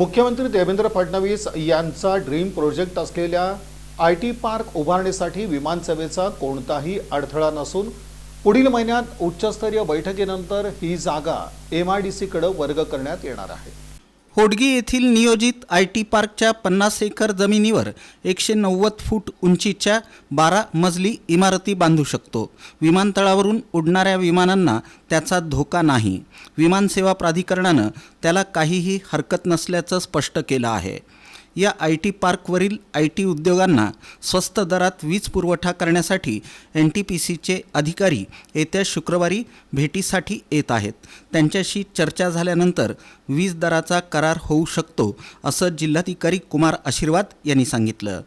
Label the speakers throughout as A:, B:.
A: मुख्यमंत्री देवेंद्र फडणवीस यांचा dream project असलेल्या आय टी पार्क उभारणीसाठी विमानसेवेचा कोणताही अडथळा नसून पुढील महिन्यात उच्चस्तरीय बैठकीनंतर ही जागा एम आय डी सीकडे वर्ग करण्यात येणार आहे.
B: होडगी येथील नियोजित आय टी पार्कच्या पन्नास एकर जमिनीवर एकशे नव्वद फूट उंचीच्या बारा मजली इमारती बांधू शकतो. विमानतळावरून उडणाऱ्या विमानांना त्याचा धोका नाही. विमानसेवा प्राधिकरणानं त्याला काहीही हरकत नसल्याचं स्पष्ट केलं आहे. या आय टी पार्कवरील आय टी उद्योगांना स्वस्त दरात वीज पुरवठा करण्यासाठी एन टी पी सीचे अधिकारी येत्या शुक्रवारी भेटीसाठी येत आहेत. त्यांच्याशी चर्चा झाल्यानंतर वीज दराचा करार होऊ शकतो असं जिल्हाधिकारी कुमार आशीर्वाद यांनी सांगितलं.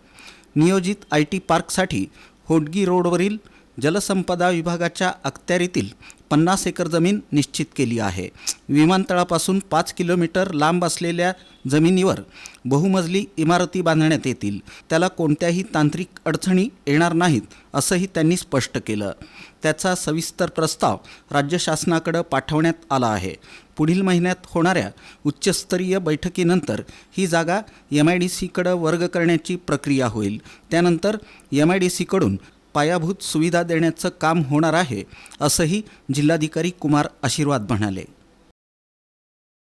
B: नियोजित आय टी पार्कसाठी होडगी रोडवरील जलसंपदा विभागाच्या अखत्यारीतील पन्नास एकर जमीन निश्चित केली आहे. विमानतळापासून पाच किलोमीटर लांब असलेल्या जमिनीवर बहुमजली इमारती बांधण्यात येतील. त्याला कोणत्याही तांत्रिक अडचणी येणार नाहीत असंही त्यांनी स्पष्ट केलं. त्याचा सविस्तर प्रस्ताव राज्य शासनाकडं पाठवण्यात आला आहे. पुढील महिन्यात होणाऱ्या उच्चस्तरीय बैठकीनंतर ही जागा एम आय डी सीकडं वर्ग करण्याची प्रक्रिया होईल. त्यानंतर एम आय डी सीकडून पायाभूत सुविधा देण्याचं काम होणार आहे असंही जिल्हाधिकारी कुमार आशीर्वाद म्हणाले.